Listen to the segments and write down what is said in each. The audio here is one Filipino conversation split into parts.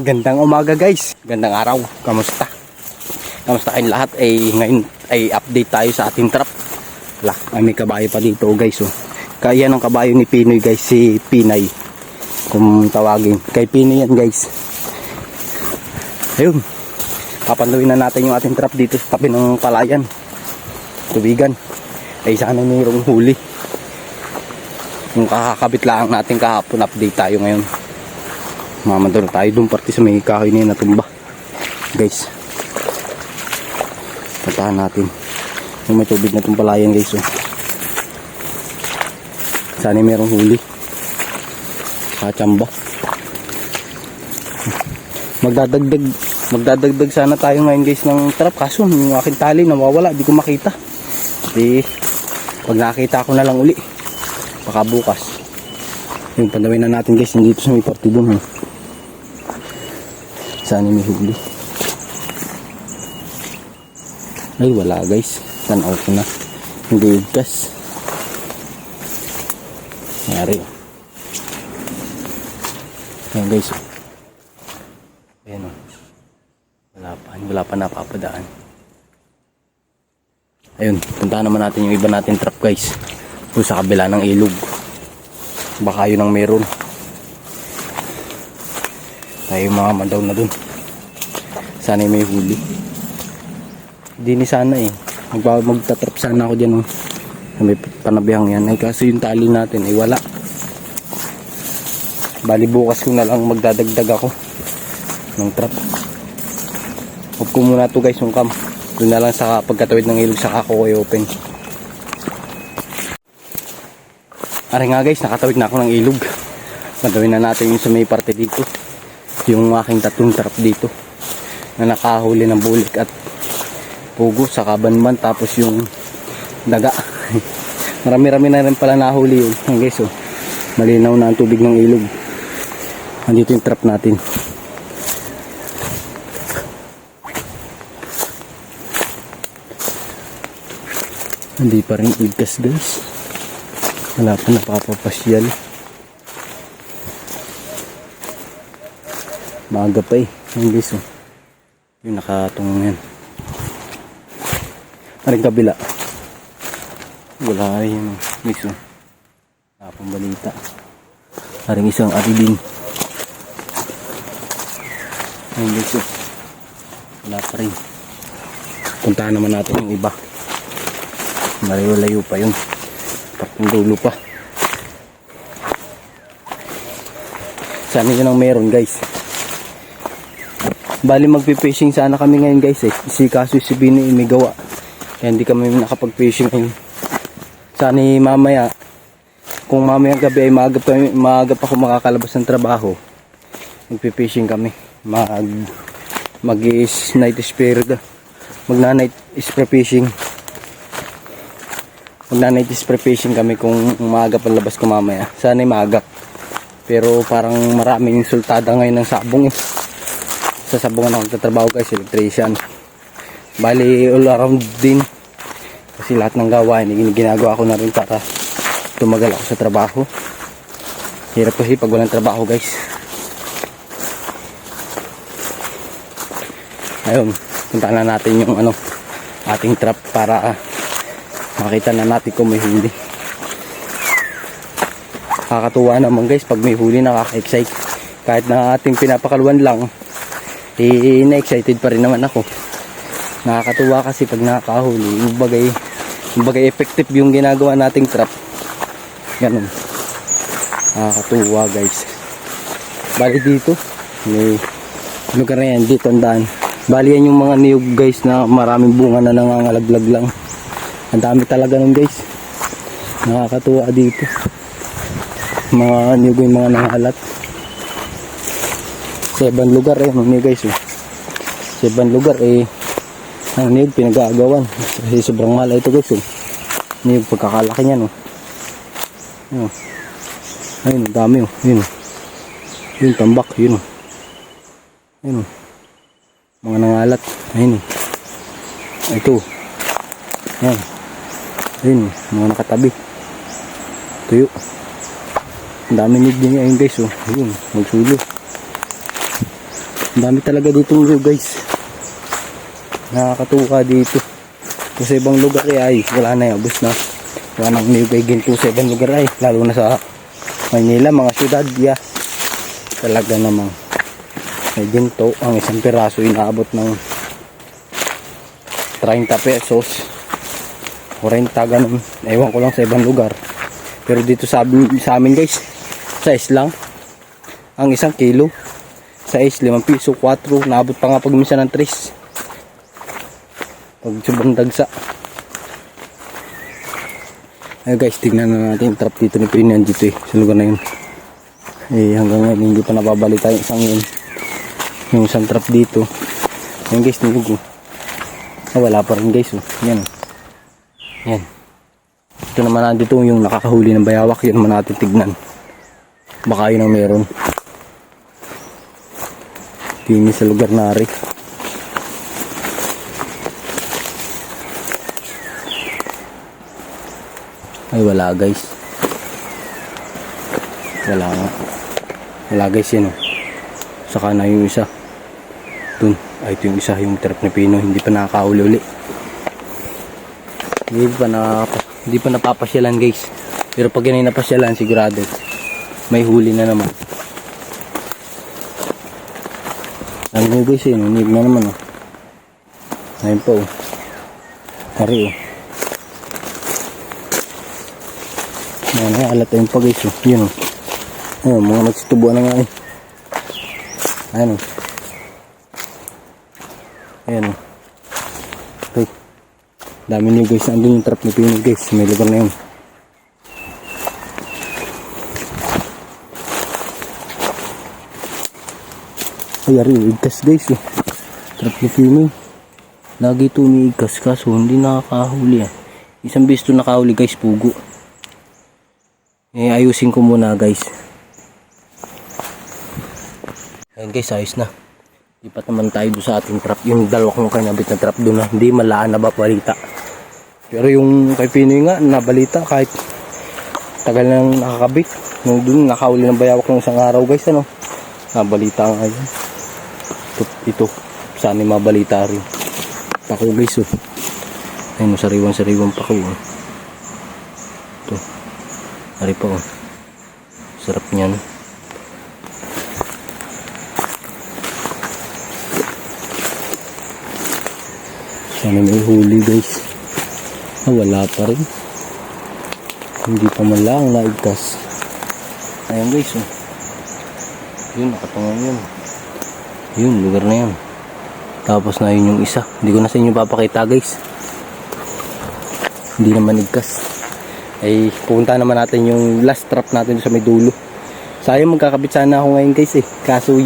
Gandang umaga guys. Gandang araw. Kamusta? Kamusta kayong lahat? Eh, ngayon ay update tayo sa ating trap. Wala, ay may kabayo pa dito guys. Oh. Kaya ng kabayo ni Pinoy guys, si Pinay. Kung tawagin. Kay Pinoy yan guys. Ayun. Papanduin na natin yung ating trap dito sa tabi ng palayan. Tubigan. Ay sana mayroong huli. Yung kakakabit lang natin kahapon, update tayo ngayon. Mamandun tayo doon parte sa may kahoy na yun natumba. Guys. Puntahan natin. Yung may tubig na itong palayan guys. Oh. Sana merong huli. Kachamba. Magdadagdag magdadagdag sana tayo ngayon guys ng trap kaso yung aking tali nawawala di ko makita di pag nakita ko na lang uli baka bukas yung pandawin na natin guys nandito sa may party dun eh. Sana may huli. Ay, wala guys. Tanaw ko na. Hindi igkas. Nangyari. Ayan guys. Ayan o. Wala pa. Wala pa napapadaan. Ayun. Puntahan naman natin yung iba natin trap guys. Doon sa kabila ng ilog. Baka yun ang meron tayo mga mandaw na dun. Sana may huli. Hindi ni sana eh. Magba magtatrap sana ako dyan oh. May panabihang yan. Ay kaso yung tali natin ay wala. Bali bukas ko na lang magdadagdag ako ng trap. Huwag ko muna to guys yung cam. Doon na lang sa pagkatawid ng ilog sa ako ay open. Ari nga guys, nakatawid na ako ng ilog. Matawid na natin yung sa may parte dito yung aking tatlong trap dito na nakahuli ng bulik at pugo sa kabanban tapos yung daga. Marami-rami na rin pala nahuli yun. Ayan guys oh. Malinaw na ang tubig ng ilog. Andito yung trap natin. Hindi pa rin igkas guys. Wala pa napapapasyal Maaga pa eh. Yung guys oh. Yung nakatungong yan. Aring kabila. Wala yun. Guys oh. Wala pang balita. Aring isang aridin. Ayun guys oh. Wala pa rin. Puntahan naman natin yung iba. Malayo-layo pa yun. Parang dulo pa. Sana yun ang meron guys. Bali magpi-fishing sana kami ngayon guys eh. Si kaso si Bini may gawa. Kaya hindi kami nakapag-fishing ngayon. Sana eh, mamaya kung mamaya gabi ay maaga pa, maaga pa ako makakalabas ng trabaho. Magpi-fishing kami. Mag mag night spirit. Magna night spray fishing. Magna night spray fishing kami kung maaga pa labas ko mamaya. Sana ay maaga. Pero parang maraming insultada ngayon ng sabong eh sa sabungan ako nagtatrabaho guys electrician. Bali all around din. Kasi lahat ng gawain eh, ginagawa ko na rin para tumagal ako sa trabaho. Hirap kasi pag walang trabaho guys. Ayun punta na natin yung ano ating trap para ah, makita na natin kung may huli. Nakakatuwa naman guys pag may huli nakaka-excite. Kahit na ating pinapakaluan lang eh na-excited pa rin naman ako. Nakakatuwa kasi pag nakakahuli yung bagay yung bagay effective yung ginagawa nating trap ganun. Nakakatuwa guys. Bali dito may lugar na yan dito ang daan. Bali yan yung mga niyog guys na maraming bunga na nangangalaglag lang. Ang dami talaga nun guys. Nakakatuwa dito. Mga niyog yung mga nangalat sa ibang lugar eh ano niyo guys oh. sa ibang lugar eh ang niyog pinag-aagawan kasi sobrang mahal ito guys oh. niyog pagkakalaki niyan oh. oh. ayun dami oh yun oh. yun tambak yun oh. yun oh. mga nangalat ayun oh. ito yan ayun oh. mga nakatabi tuyo ang dami niyog din ayun guys oh. ayun magsulo dami talaga dito nyo guys. Nakakatuwa dito. Kung sa ibang lugar eh, ay wala na yung bus na. Wala nang niyugay ginto sa ibang lugar ay. Lalo na sa Maynila, mga syudad. Yeah. Talaga namang may ginto. Ang isang piraso inaabot ng 30 pesos. 40 ganun. Ewan ko lang sa ibang lugar. Pero dito sa, sa amin guys, size lang. Ang isang kilo. Size 5 piso, 4. Naabot pa nga pag minsan ng 3. Pag sobrang dagsa. Ay guys, tignan na natin yung trap dito ni Pinian dito eh. Sa lugar na yun. Eh hanggang ngayon hindi pa nababalita yung isang yun. Yung isang trap dito. Yan guys, nilog oh. Ah, wala pa rin guys oh. Yan oh. Yan. Ito naman nandito yung nakakahuli ng bayawak. Yun naman natin tignan. Baka yun ang meron. Pini sa lugar na rin. Ay wala guys. Wala nga. Wala guys yan oh. Saka na yung isa. Dun. Ay ito yung isa yung trap na pino. Hindi pa nakakahuli uli. Hindi pa na hindi pa napapasyalan guys. Pero pag yan ay napasyalan sigurado may huli na naman. Ano nyo guys eh, nunig na naman oh. Ngayon pa oh. Hari oh. Ayan, ay, alat ayun pa guys oh. Yun oh. Ayun, mga nagsitubuan na nga eh. Ayan oh. Ayan oh. Okay. Dami niyo guys, andun yung trap ni Pino guys. May lugar na yun. Ay, ari, igkas guys oh. Trap ni Pino. Lagi ito umiigkas kaso hindi nakakahuli ah. Isang beses ito nakahuli guys, pugo. Eh, ayusin ko muna guys. Ayun guys, ayos na. Lipat naman tayo doon sa ating trap. Yung dalawa kong kinabit na trap doon na hindi malaan na ba balita. Pero yung kay Pinoy nga, nabalita kahit tagal nang nakakabit. Nung doon, nakahuli ng bayawak ng isang araw guys, ano. Nabalita nga yun. Ito, ito. Sana yung mabalita rin. Pako guys, oh. Ayun, sariwang-sariwang pako, oh. Ito. Ari pa, oh. Sarap niyan. Sana may huli guys. Ah, wala pa rin. Hindi pa man lang naigtas. Ayan guys, oh. Yun, nakatungan yun. Yun, lugar na yun. Tapos na yun yung isa. Hindi ko na sa inyo papakita guys. Hindi naman igkas. Ay, pupunta naman natin yung last trap natin sa may dulo. Sayang magkakabit sana ako ngayon guys eh. Kaso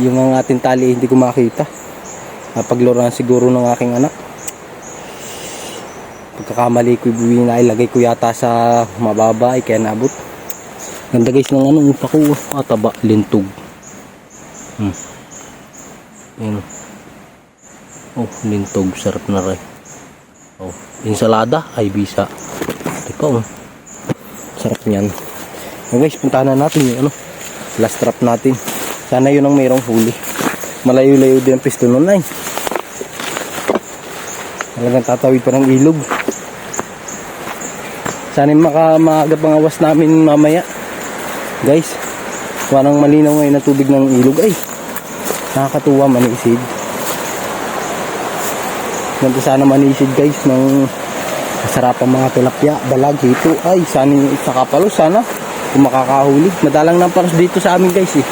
yung ang ating tali hindi ko makita. Napagloran siguro ng aking anak. Pagkakamali ko yung na ilagay ko yata sa mababa ay kaya nabot. Ganda guys ng ano, upa ko. Ah, taba, lintog. Hmm. Yun. Oh, lintog. Sarap na rin. Oh, insalada ay bisa. Ito oh. Sarap niyan. Okay guys, puntahan na natin yung ano, last trap natin. Sana yun ang mayroong huli. Malayo-layo din ang piston ay. Talagang tatawid pa ng ilog. Sana maka maagap ang awas namin mamaya. Guys, parang malinaw ngayon na tubig ng ilog ay. Nakakatuwa manisid. Ganito sana manisid guys ng masarapang mga tilapia, balag, hito. Ay, sana yung isa kapalos sana kung makakahuli. Madalang ng palos dito sa amin guys eh.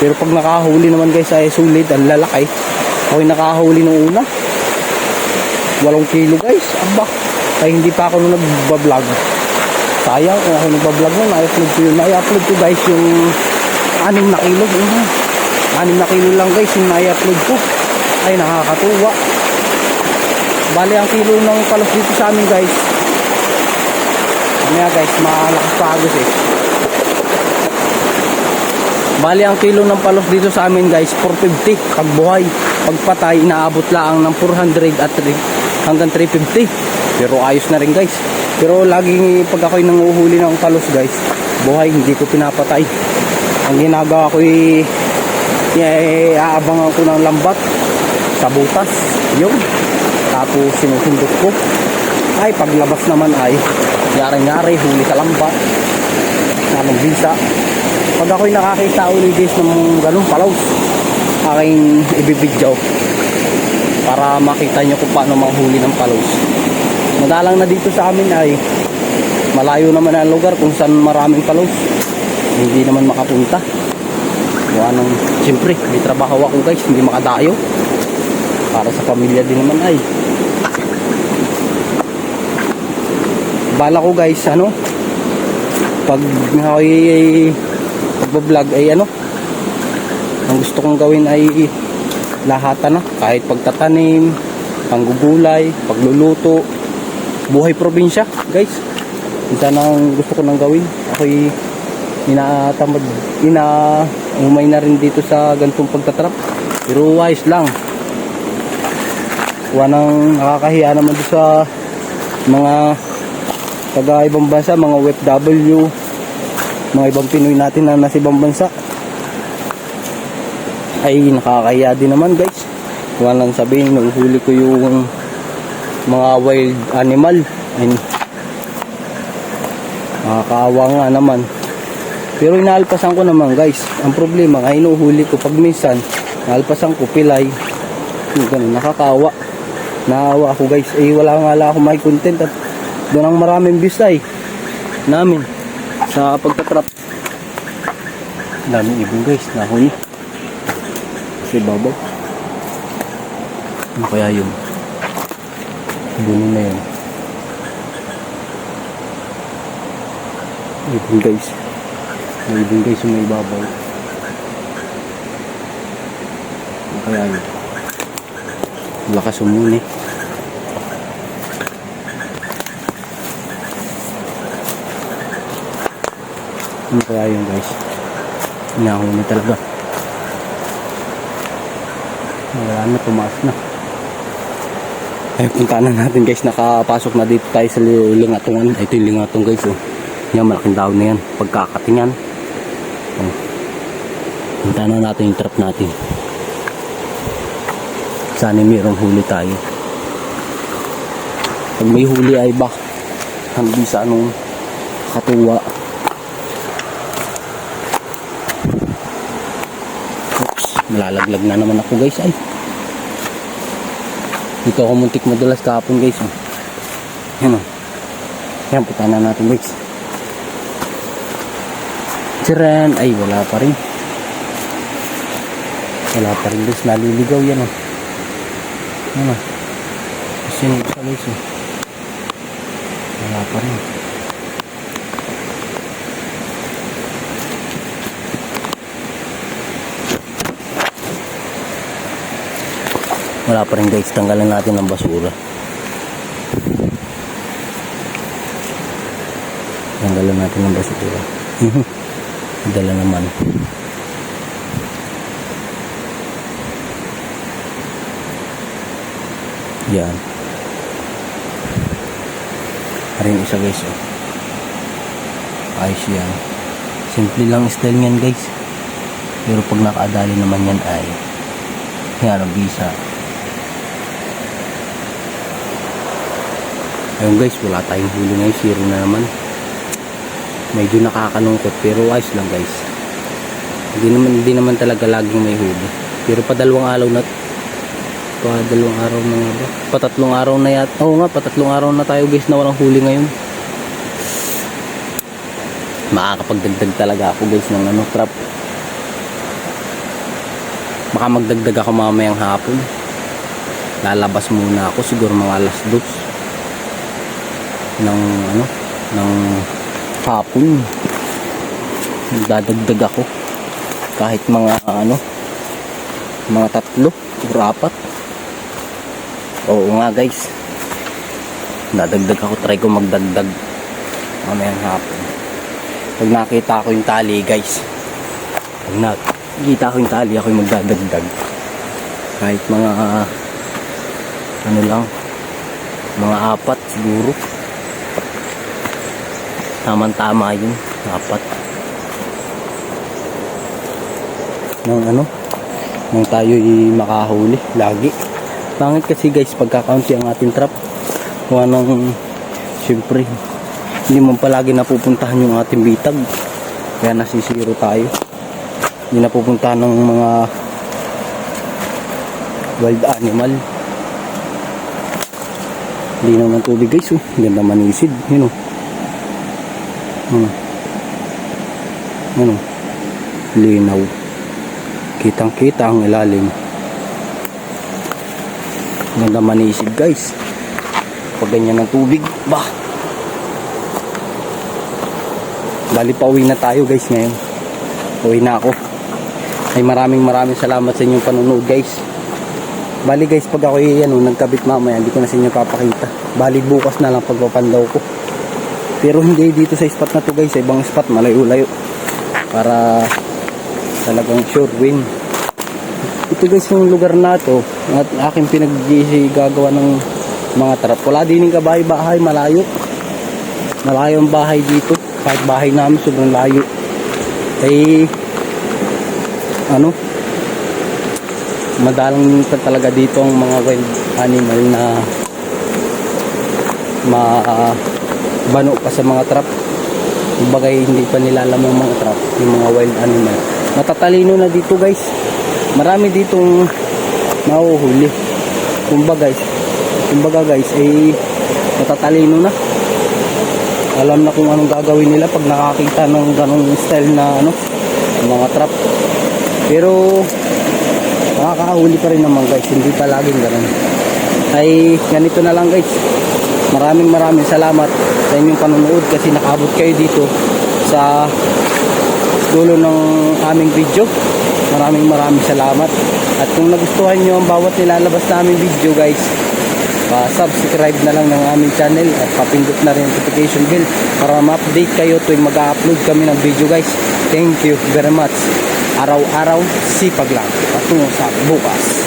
Pero pag nakahuli naman guys ay sulit, ang lalaki. Ako'y nakahuli nung una. Walong kilo guys. Aba, ay hindi pa ako nung nagbablog. Sayang kung ako nagbablog nun, i-upload ko yun. I-upload ko guys yung anim na kilo. Uh, anim na kilo lang guys yung na-upload ko. Ay nakakatuwa. Bali ang kilo ng palos dito sa amin guys. Yan guys, malakas pa agos eh. Bali ang kilo ng palos dito sa amin guys, 450 pag buhay. Pag patay, inaabot lang ng 400 at 3, hanggang 350. Pero ayos na rin guys. Pero laging pag ako'y nanguhuli ng palos guys, buhay, hindi ko pinapatay. Ang ginagawa ko eh, aabangan ko ng lambat sa butas. Yun. Tapos sinusundot ko. Ay, paglabas naman ay yari-yari, huli sa lambat. Namang bisa. Pag ako'y nakakita uli guys ng ganun palaws, aking ibibidyo para makita nyo kung paano manghuli ng palos. Madalang na dito sa amin ay malayo naman ang lugar kung saan maraming palos. Hindi naman makapunta. Gawa ng, siyempre, may trabaho ako guys, hindi makadayo. Para sa pamilya din naman ay. Bala ko guys, ano, pag ako'y pagbablog ay ano, ang gusto kong gawin ay lahatan na kahit pagtatanim panggugulay pagluluto buhay probinsya guys isa ang gusto ko nang gawin ako'y inatamad ina umay na rin dito sa gantong pagtatrap. Pero wise lang. Wanang nakakahiya naman doon sa mga taga ibang bansa mga OFW mga ibang Pinoy natin na nasa ibang bansa. Ay nakakaya din naman guys. Walang sabihin nung huli ko yung mga wild animal. Ay nakakaawa nga naman pero inaalpasan ko naman guys ang problema ay inuhuli ko pag minsan inaalpasan ko pilay yung ganun nakakawa naawa ako guys eh wala nga lang ako may content at doon ang maraming views ay namin sa pagtatrap daming ibon guys nahuli sa ibabaw. Ano kaya yun? Bunin na yun. Ibon guys. May ibon guys yung may ibabaw. Ano kaya yun? Lakas umuni. Ano kaya yun guys? Hinahuli talaga. Wala na, tumaas na. Ay, punta na natin guys. Nakapasok na dito tayo sa li- lingatungan. Ito yung lingatong guys. Oh. Yan, malaking daon na yan. Pagkakatingan. Oh. Punta na natin yung trap natin. Sana mayroong huli tayo. Pag may huli ay bak. Hindi sa anong katuwa. Oops, malalaglag na naman ako guys ay. Dito ako muntik madulas kahapon guys. Oh. Yan o. Yan, punta na natin guys. Tiran, ay wala pa rin. Wala pa rin guys, naliligaw yan o. Ano? Kasi yung isa guys oh. Wala pa rin. Wala pa rin guys, tanggalan natin ng basura. Tanggalan natin ng basura. Dala naman. Yan. Rin isa guys. Oh. Ayos yan. Simple lang style niyan guys. Pero pag nakaadali naman yan ay yan ang visa. Ayun guys, wala tayong huli ngayon. Zero na naman. Medyo nakakalungkot pero ayos lang guys. Hindi naman, hindi naman talaga laging may huli. Pero pa dalawang araw na dalawang araw na nga ba? Patatlong araw na yat. Oo nga, patatlong araw na tayo guys na walang huli ngayon. Makakapagdagdag talaga ako guys ng ano, trap. Baka magdagdag ako mamayang hapon. Lalabas muna ako siguro mga alas dos ng ano ng hapon dadagdag ako kahit mga ano mga tatlo o apat oo nga guys. Dadagdag ako. Try ko magdagdag. Mamayang hapon pag nakita ko yung tali guys. Pag nakita ko yung tali ako yung magdadagdag. Kahit mga ano lang. Mga apat siguro. Tamang tama yun. Apat. Ng ano? Nang tayo makahuli lagi. Pangit kasi guys pagkakaunti ang ating trap. Kuha ng syempre hindi mo palagi napupuntahan yung ating bitag. Kaya nasisiro tayo. Hindi napupuntahan ng mga wild animal. Linaw ng tubig guys oh. Ganda manisid. Yun oh. Ano? Ano? Linaw. Kitang kita ang ilalim. Ganda manisid guys. Pag ganyan ng tubig. Bah! Bali pa uwi na tayo guys ngayon. Uwi na ako. Ay maraming maraming salamat sa inyong panonood guys. Bali guys, pag ako ano, nagkabit mamaya, hindi ko na sa inyo papakita. Bali bukas na lang pagpapandaw ko. Pero hindi dito sa spot na to guys, sa ibang spot, malayo-layo. Para talagang sure win. Ito guys yung lugar na to, at aking pinag gagawa ng mga trap. Wala din yung kabahay-bahay, malayo. Malayo ang bahay dito. Kahit bahay namin, sobrang layo. Eh, ano, madalang talaga dito ang mga wild animal na mabano pa sa mga trap kumbaga hindi pa nila alam ang mga trap yung mga wild animal matatalino na dito guys marami ditong mahuhuli. Kumbaga guys kumbaga guys ay matatalino na. Alam na kung anong gagawin nila pag nakakita ng ganong style na ano mga trap. Pero makakahuli pa rin naman guys hindi pa laging ganun. Ay ganito na lang guys. Maraming maraming salamat sa inyong panonood kasi nakabot kayo dito sa dulo ng aming video. Maraming maraming salamat. At kung nagustuhan nyo ang bawat nilalabas naming video guys pa-subscribe na lang ng aming channel at papindot na rin notification bell para ma-update kayo tuwing mag-upload kami ng video guys. Thank you very much. Araw-araw sipag lang. Patungo sa bukas